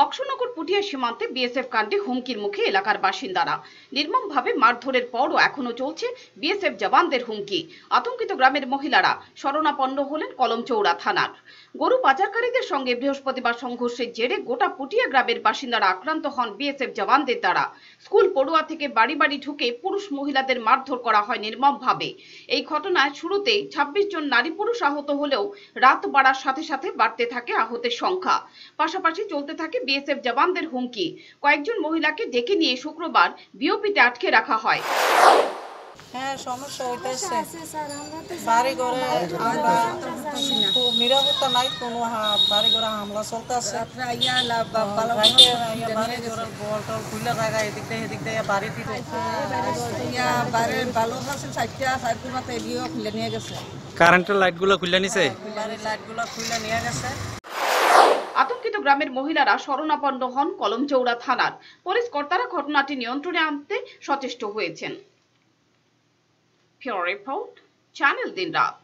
বক্সনগর পুটিয়া সীমান্তে বিএসএফ কাণ্ডে হুমকির মুখে এলাকার বাসিন্দারা। নির্মমভাবে মারধরের পরও এখনও চলছে বিএসএফ জওয়ানদের হুমকি। আতঙ্কিত গ্রামের মহিলারা শরণাপন্ন হলেন কলমচৌড়া থানার। গরু পাচারকারীদের সঙ্গে বৃহস্পতিবার সংঘর্ষের জেরে গোটা পুটিয়া গ্রামের বাসিন্দারা আক্রান্ত হন বিএসএফ জওয়ানদের দ্বারা। স্কুল পড়ুয়া থেকে বাড়ি বাড়ি ঢুকে পুরুষ মহিলাদের মারধর করা হয় নির্মমভাবে। এই ঘটনায় শুরুতে ২৬ জন নারী পুরুষ আহত হলেও রাত বাড়ার সাথে সাথে বাড়তে থাকে আহতের সংখ্যা। পাশাপাশি চলতে থাকে বিএসএফ জওয়ানদের হুমকি। কয়েকজন মহিলাকে ডেকে নিয়ে শুক্রবার বিওপিতে আটকে রাখা হয়। হ্যাঁ সমস্যা হইতেছে বাড়ি ঘরে আমরা নিরাপত্তা নাই কোনো বাড়ি ঘরে হামলা চলতেছে বাড়ি ঘরে বল টল খুলে থাকা এদিক দিয়ে এদিক দিয়ে বাড়ি দিতে কারেন্টের লাইটগুলো খুলে নিছে? বাড়ির লাইটগুলো খুলে নিয়ে গেছে। গ্রামের মহিলারা শরণাপন্ন হন কলমচৌড়া থানার। পুলিশ কর্তারা ঘটনাটি নিয়ন্ত্রণে আনতে সচেষ্ট হয়েছেন। রিপোর্ট, চ্যানেল দিন রাত